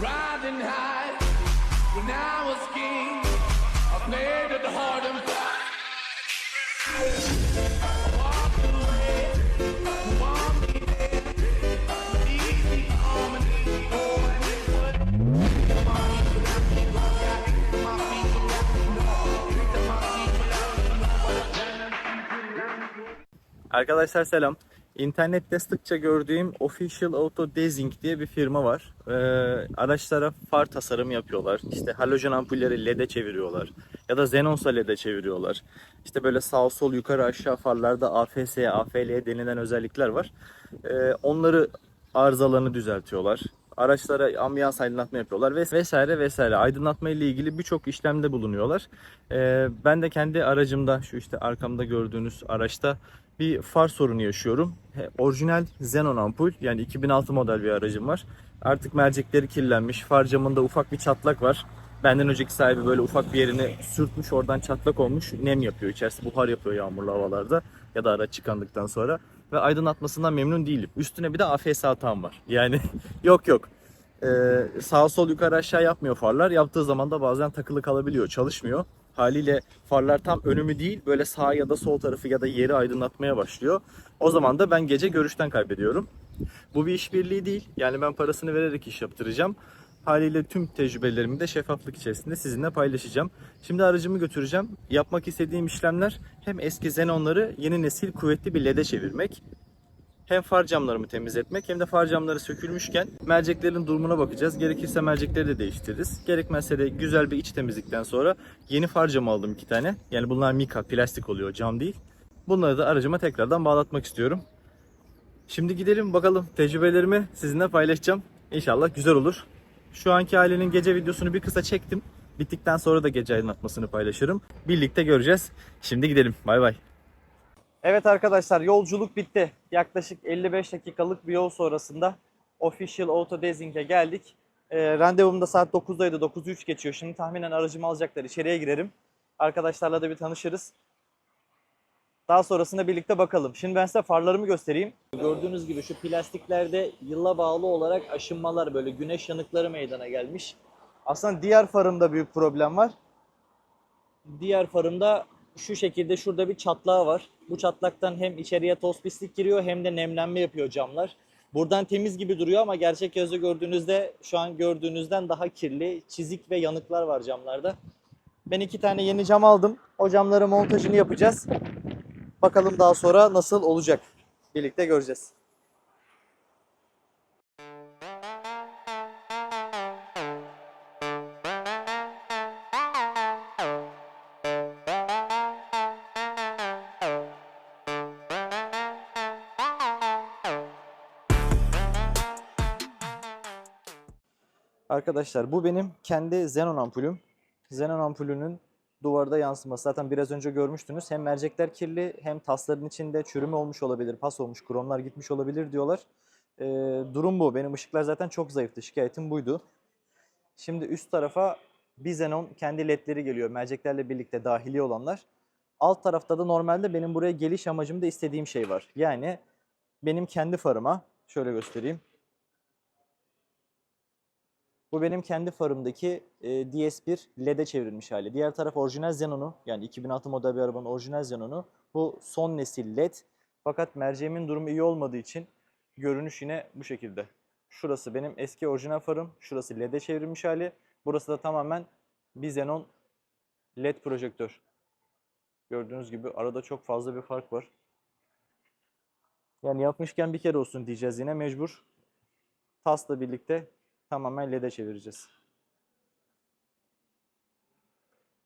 riding high. When I was king, I played at the heart. Arkadaşlar selam. İnternette sıkça gördüğüm Official Auto Desing diye bir firma var. Ee, araçlara far tasarımı yapıyorlar. İşte halojen ampulleri LED'e çeviriyorlar. Ya da Xenonsa LED'e çeviriyorlar. İşte böyle sağ sol yukarı aşağı farlarda AFS, AFL denilen özellikler var. Ee, onları arızalarını düzeltiyorlar. Araçlara ambiyans aydınlatma yapıyorlar ves- vesaire vesaire. Aydınlatma ile ilgili birçok işlemde bulunuyorlar. Ee, ben de kendi aracımda şu işte arkamda gördüğünüz araçta bir far sorunu yaşıyorum. He, Orijinal Xenon ampul yani 2006 model bir aracım var. Artık mercekleri kirlenmiş. Far camında ufak bir çatlak var. Benden önceki sahibi böyle ufak bir yerini sürtmüş oradan çatlak olmuş. Nem yapıyor. İçerisi buhar yapıyor yağmurlu havalarda ya da araç çıkandıktan sonra. Ve aydınlatmasından memnun değilim. Üstüne bir de AFS hatam var. Yani yok yok. Ee, sağ sol yukarı aşağı yapmıyor farlar. Yaptığı zaman da bazen takılı kalabiliyor. Çalışmıyor. Haliyle farlar tam önümü değil böyle sağ ya da sol tarafı ya da yeri aydınlatmaya başlıyor. O zaman da ben gece görüşten kaybediyorum. Bu bir işbirliği değil. Yani ben parasını vererek iş yaptıracağım. Haliyle tüm tecrübelerimi de şeffaflık içerisinde sizinle paylaşacağım. Şimdi aracımı götüreceğim. Yapmak istediğim işlemler hem eski Xenon'ları yeni nesil kuvvetli bir LED'e çevirmek hem far camlarımı temizletmek hem de far camları sökülmüşken merceklerin durumuna bakacağız. Gerekirse mercekleri de değiştiririz. Gerekmezse de güzel bir iç temizlikten sonra yeni far camı aldım iki tane. Yani bunlar mika, plastik oluyor, cam değil. Bunları da aracıma tekrardan bağlatmak istiyorum. Şimdi gidelim bakalım tecrübelerimi sizinle paylaşacağım. İnşallah güzel olur. Şu anki halinin gece videosunu bir kısa çektim. Bittikten sonra da gece aydınlatmasını paylaşırım. Birlikte göreceğiz. Şimdi gidelim. Bay bay. Evet arkadaşlar yolculuk bitti. Yaklaşık 55 dakikalık bir yol sonrasında Official Auto Desing'e geldik. E, randevum da saat 9'daydı. 9'u 3 geçiyor. Şimdi tahminen aracımı alacaklar. İçeriye girerim. Arkadaşlarla da bir tanışırız. Daha sonrasında birlikte bakalım. Şimdi ben size farlarımı göstereyim. Gördüğünüz gibi şu plastiklerde yıla bağlı olarak aşınmalar böyle güneş yanıkları meydana gelmiş. Aslında diğer farımda büyük problem var. Diğer farımda şu şekilde şurada bir çatlağı var. Bu çatlaktan hem içeriye toz pislik giriyor hem de nemlenme yapıyor camlar. Buradan temiz gibi duruyor ama gerçek gözle gördüğünüzde şu an gördüğünüzden daha kirli, çizik ve yanıklar var camlarda. Ben iki tane yeni cam aldım. O camların montajını yapacağız. Bakalım daha sonra nasıl olacak. Birlikte göreceğiz. Arkadaşlar bu benim kendi Xenon ampulüm. Xenon ampulünün duvarda yansıması. Zaten biraz önce görmüştünüz. Hem mercekler kirli hem tasların içinde çürüme olmuş olabilir, pas olmuş, kromlar gitmiş olabilir diyorlar. Ee, durum bu. Benim ışıklar zaten çok zayıftı. Şikayetim buydu. Şimdi üst tarafa bir Xenon kendi ledleri geliyor. Merceklerle birlikte dahili olanlar. Alt tarafta da normalde benim buraya geliş amacımda istediğim şey var. Yani benim kendi farıma şöyle göstereyim. Bu benim kendi farımdaki e, DS1 LED'e çevrilmiş hali. Diğer taraf orijinal Xenon'u yani 2006 model bir arabanın orijinal Xenon'u. Bu son nesil LED. Fakat merceğimin durumu iyi olmadığı için görünüş yine bu şekilde. Şurası benim eski orijinal farım. Şurası LED'e çevrilmiş hali. Burası da tamamen bir Xenon LED projektör. Gördüğünüz gibi arada çok fazla bir fark var. Yani yapmışken bir kere olsun diyeceğiz yine mecbur. TAS'la birlikte tamamen LED'e çevireceğiz.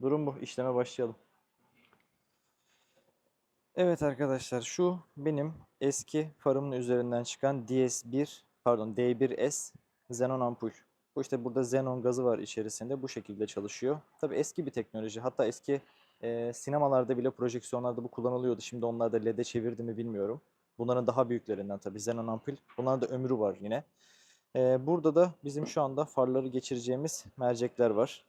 Durum bu. İşleme başlayalım. Evet arkadaşlar şu benim eski farımın üzerinden çıkan DS1 pardon D1S Xenon ampul. Bu işte burada Xenon gazı var içerisinde. Bu şekilde çalışıyor. Tabi eski bir teknoloji. Hatta eski e, sinemalarda bile projeksiyonlarda bu kullanılıyordu. Şimdi onlar da LED'e çevirdi mi bilmiyorum. Bunların daha büyüklerinden tabi Xenon ampul. Bunların da ömrü var yine. Ee, burada da bizim şu anda farları geçireceğimiz mercekler var.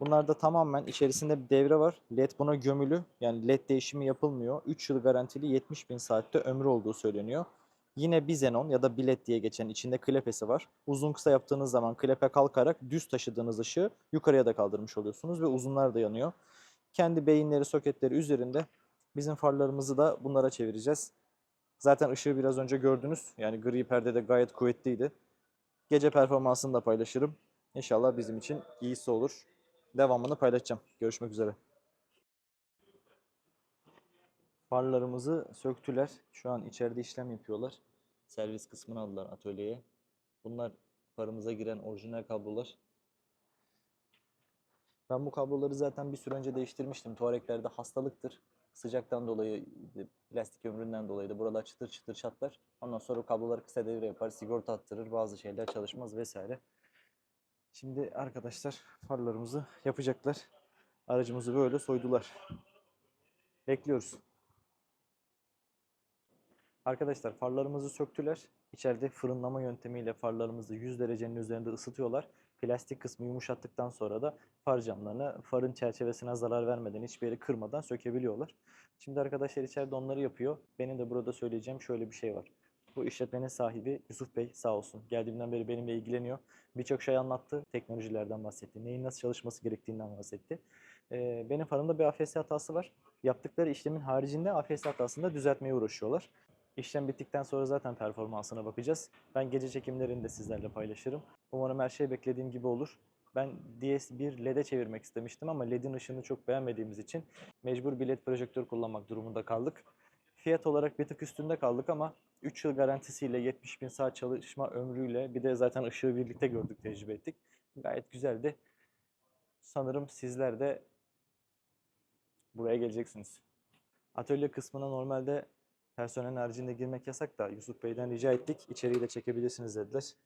Bunlarda tamamen içerisinde bir devre var. LED buna gömülü. Yani LED değişimi yapılmıyor. 3 yıl garantili 70 bin saatte ömrü olduğu söyleniyor. Yine Bizenon ya da bilet diye geçen içinde klepesi var. Uzun kısa yaptığınız zaman klepe kalkarak düz taşıdığınız ışığı yukarıya da kaldırmış oluyorsunuz ve uzunlar da yanıyor. Kendi beyinleri, soketleri üzerinde bizim farlarımızı da bunlara çevireceğiz. Zaten ışığı biraz önce gördünüz. Yani gri perde de gayet kuvvetliydi. Gece performansını da paylaşırım. İnşallah bizim için iyisi olur. Devamını paylaşacağım. Görüşmek üzere. Farlarımızı söktüler. Şu an içeride işlem yapıyorlar. Servis kısmını aldılar atölyeye. Bunlar farımıza giren orijinal kablolar. Ben bu kabloları zaten bir süre önce değiştirmiştim. Tuareglerde hastalıktır. Sıcaktan dolayı, plastik ömründen dolayı da buralar çıtır çıtır çatlar. Ondan sonra o kabloları kısa devre yapar, sigorta attırır, bazı şeyler çalışmaz vesaire. Şimdi arkadaşlar farlarımızı yapacaklar. Aracımızı böyle soydular. Bekliyoruz. Arkadaşlar farlarımızı söktüler. İçeride fırınlama yöntemiyle farlarımızı 100 derecenin üzerinde ısıtıyorlar. Plastik kısmı yumuşattıktan sonra da far camlarını farın çerçevesine zarar vermeden, hiçbir yeri kırmadan sökebiliyorlar. Şimdi arkadaşlar içeride onları yapıyor. Benim de burada söyleyeceğim şöyle bir şey var. Bu işletmenin sahibi Yusuf Bey sağ olsun. Geldiğimden beri benimle ilgileniyor. Birçok şey anlattı. Teknolojilerden bahsetti. Neyin nasıl çalışması gerektiğinden bahsetti. Ee, benim farımda bir AFS hatası var. Yaptıkları işlemin haricinde AFS hatasını da düzeltmeye uğraşıyorlar. İşlem bittikten sonra zaten performansına bakacağız. Ben gece çekimlerini de sizlerle paylaşırım. Umarım her şey beklediğim gibi olur. Ben DS1 LED'e çevirmek istemiştim ama LED'in ışığını çok beğenmediğimiz için mecbur bir LED projektör kullanmak durumunda kaldık. Fiyat olarak bir tık üstünde kaldık ama 3 yıl garantisiyle 70 bin saat çalışma ömrüyle bir de zaten ışığı birlikte gördük, tecrübe ettik. Gayet güzeldi. Sanırım sizler de buraya geleceksiniz. Atölye kısmına normalde personel haricinde girmek yasak da Yusuf Bey'den rica ettik. İçeriği de çekebilirsiniz dediler.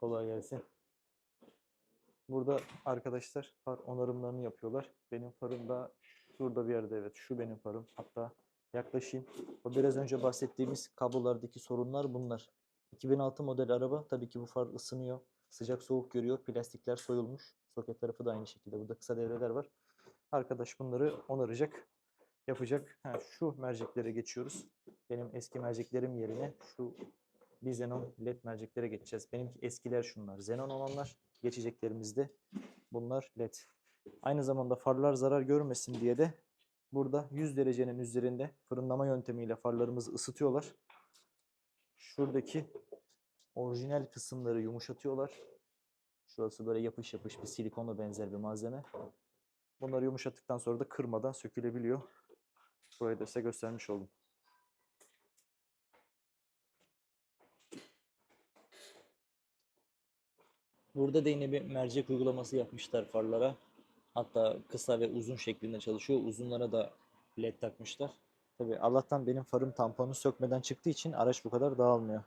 Kolay gelsin. Burada arkadaşlar far onarımlarını yapıyorlar. Benim farım da şurada bir yerde evet. Şu benim farım. Hatta yaklaşayım. O biraz önce bahsettiğimiz kablolardaki sorunlar bunlar. 2006 model araba tabii ki bu far ısınıyor. Sıcak soğuk görüyor. Plastikler soyulmuş. Soket tarafı da aynı şekilde. Burada kısa devreler var. Arkadaş bunları onaracak. Yapacak. Ha, şu merceklere geçiyoruz. Benim eski merceklerim yerine şu bir Xenon LED merceklere geçeceğiz. Benimki eskiler şunlar. Xenon olanlar geçeceklerimizde bunlar LED. Aynı zamanda farlar zarar görmesin diye de burada 100 derecenin üzerinde fırınlama yöntemiyle farlarımızı ısıtıyorlar. Şuradaki orijinal kısımları yumuşatıyorlar. Şurası böyle yapış yapış bir silikonla benzer bir malzeme. Bunları yumuşattıktan sonra da kırmadan sökülebiliyor. Burayı da size göstermiş oldum. Burada da yine bir mercek uygulaması yapmışlar farlara. Hatta kısa ve uzun şeklinde çalışıyor. Uzunlara da led takmışlar. Tabii Allah'tan benim farım tamponu sökmeden çıktığı için araç bu kadar dağılmıyor.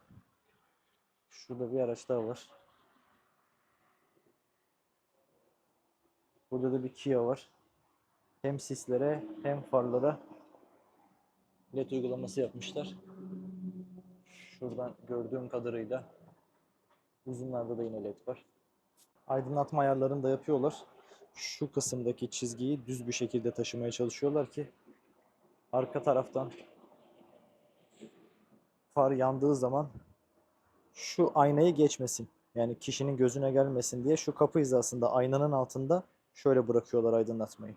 Şurada bir araç daha var. Burada da bir Kia var. Hem sislere hem farlara led uygulaması yapmışlar. Şuradan gördüğüm kadarıyla uzunlarda da yine led var. Aydınlatma ayarlarını da yapıyorlar. Şu kısımdaki çizgiyi düz bir şekilde taşımaya çalışıyorlar ki arka taraftan far yandığı zaman şu aynayı geçmesin. Yani kişinin gözüne gelmesin diye şu kapı hizasında aynanın altında şöyle bırakıyorlar aydınlatmayı.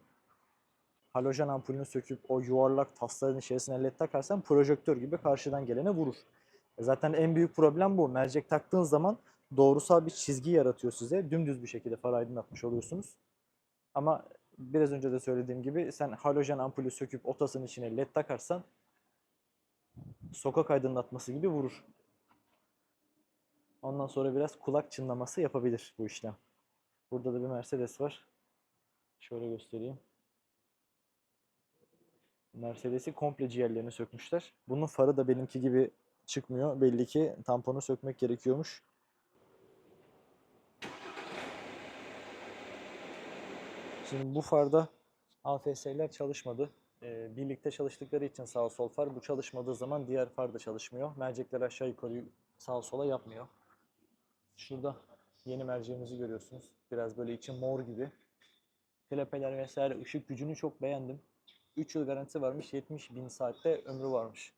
Halojen ampulünü söküp o yuvarlak tasların içerisine led takarsan projektör gibi karşıdan gelene vurur. E Zaten en büyük problem bu. Mercek taktığın zaman doğrusal bir çizgi yaratıyor size. Dümdüz bir şekilde far aydınlatmış oluyorsunuz. Ama biraz önce de söylediğim gibi sen halojen ampulü söküp otasının içine led takarsan sokak aydınlatması gibi vurur. Ondan sonra biraz kulak çınlaması yapabilir bu işlem. Burada da bir Mercedes var. Şöyle göstereyim. Mercedes'i komple ciğerlerini sökmüşler. Bunun farı da benimki gibi çıkmıyor. Belli ki tamponu sökmek gerekiyormuş. Şimdi bu farda AFS'ler çalışmadı. Ee, birlikte çalıştıkları için sağ sol far. Bu çalışmadığı zaman diğer far da çalışmıyor. Mercekler aşağı yukarı sağ sola yapmıyor. Şurada yeni merceğimizi görüyorsunuz. Biraz böyle içi mor gibi. Klepeler vesaire ışık gücünü çok beğendim. 3 yıl garantisi varmış. 70 bin saatte ömrü varmış.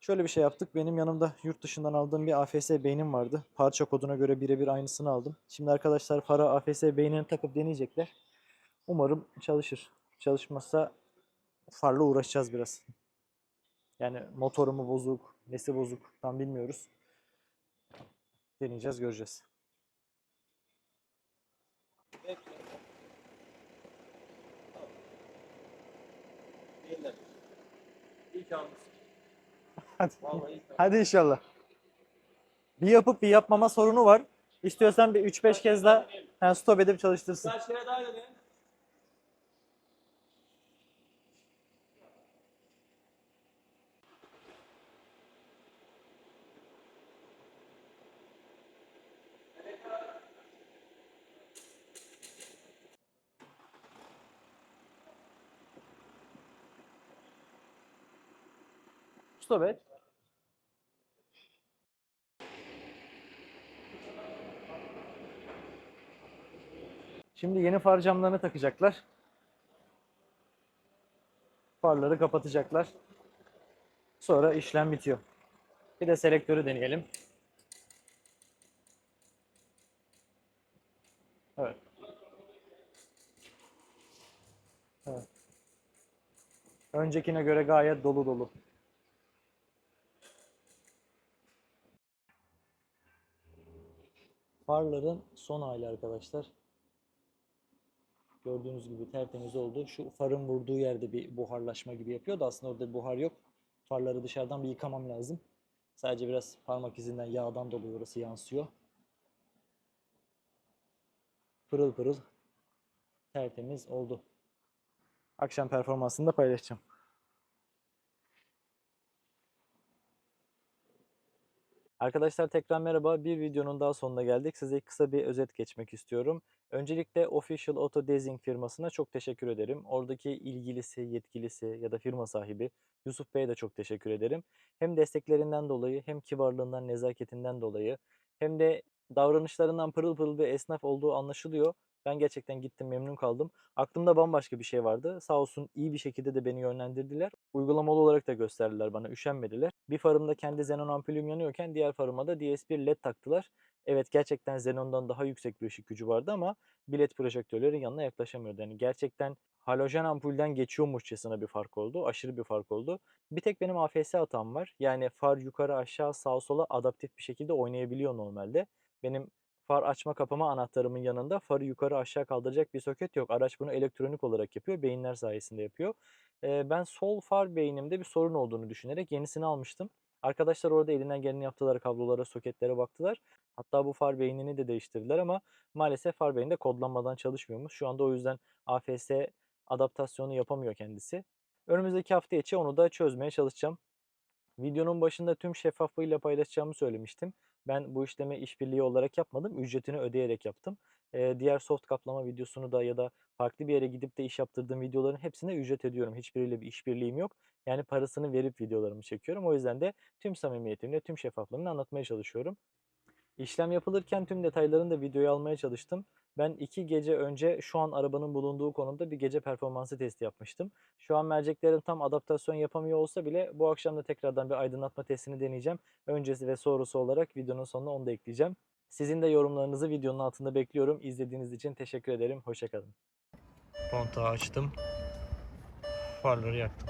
Şöyle bir şey yaptık. Benim yanımda yurt dışından aldığım bir AFS beynim vardı. Parça koduna göre birebir aynısını aldım. Şimdi arkadaşlar para AFS beynini takıp deneyecekler. Umarım çalışır. Çalışmazsa farla uğraşacağız biraz. Yani motoru mu bozuk, nesi bozuk tam bilmiyoruz. Deneyeceğiz, göreceğiz. Hadi. Hadi inşallah. Bir yapıp bir yapmama sorunu var. İstiyorsan bir 3-5 kez daha yani stop edip çalıştırsın. Kaç kere daha dedin? Stop et. Şimdi yeni far camlarını takacaklar. Farları kapatacaklar. Sonra işlem bitiyor. Bir de selektörü deneyelim. Evet. Evet. Öncekine göre gayet dolu dolu. Farların son hali arkadaşlar. Gördüğünüz gibi tertemiz oldu. Şu farın vurduğu yerde bir buharlaşma gibi yapıyor da aslında orada buhar yok. Farları dışarıdan bir yıkamam lazım. Sadece biraz parmak izinden yağdan dolayı orası yansıyor. Pırıl pırıl tertemiz oldu. Akşam performansını da paylaşacağım. Arkadaşlar tekrar merhaba. Bir videonun daha sonuna geldik. Size kısa bir özet geçmek istiyorum. Öncelikle Official Auto Desing firmasına çok teşekkür ederim. Oradaki ilgilisi, yetkilisi ya da firma sahibi Yusuf Bey'e de çok teşekkür ederim. Hem desteklerinden dolayı hem kibarlığından, nezaketinden dolayı hem de davranışlarından pırıl pırıl bir esnaf olduğu anlaşılıyor. Ben gerçekten gittim memnun kaldım. Aklımda bambaşka bir şey vardı. Sağ olsun iyi bir şekilde de beni yönlendirdiler. Uygulamalı olarak da gösterdiler bana, üşenmediler. Bir farımda kendi Xenon ampulüm yanıyorken diğer farıma da DS1 LED taktılar. Evet gerçekten Xenon'dan daha yüksek bir ışık gücü vardı ama bilet projektörlerin yanına yaklaşamıyordu. Yani gerçekten halojen ampulden geçiyormuşçasına bir fark oldu. Aşırı bir fark oldu. Bir tek benim AFS hatam var. Yani far yukarı aşağı sağa sola adaptif bir şekilde oynayabiliyor normalde. Benim far açma kapama anahtarımın yanında farı yukarı aşağı kaldıracak bir soket yok. Araç bunu elektronik olarak yapıyor. Beyinler sayesinde yapıyor. Ee, ben sol far beynimde bir sorun olduğunu düşünerek yenisini almıştım. Arkadaşlar orada elinden geleni yaptılar. Kablolara, soketlere baktılar. Hatta bu far beynini de değiştirdiler ama maalesef far beyinde kodlanmadan çalışmıyormuş. Şu anda o yüzden AFS adaptasyonu yapamıyor kendisi. Önümüzdeki hafta içi onu da çözmeye çalışacağım. Videonun başında tüm şeffaflığıyla paylaşacağımı söylemiştim. Ben bu işlemi işbirliği olarak yapmadım. Ücretini ödeyerek yaptım. Ee, diğer soft kaplama videosunu da ya da farklı bir yere gidip de iş yaptırdığım videoların hepsine ücret ödüyorum. Hiçbiriyle bir işbirliğim yok. Yani parasını verip videolarımı çekiyorum. O yüzden de tüm samimiyetimle, tüm şeffaflığımla anlatmaya çalışıyorum. İşlem yapılırken tüm detaylarını da videoya almaya çalıştım. Ben iki gece önce şu an arabanın bulunduğu konumda bir gece performansı testi yapmıştım. Şu an merceklerim tam adaptasyon yapamıyor olsa bile bu akşam da tekrardan bir aydınlatma testini deneyeceğim. Öncesi ve sonrası olarak videonun sonuna onu da ekleyeceğim. Sizin de yorumlarınızı videonun altında bekliyorum. İzlediğiniz için teşekkür ederim. Hoşçakalın. Kontağı açtım. Farları yaktım.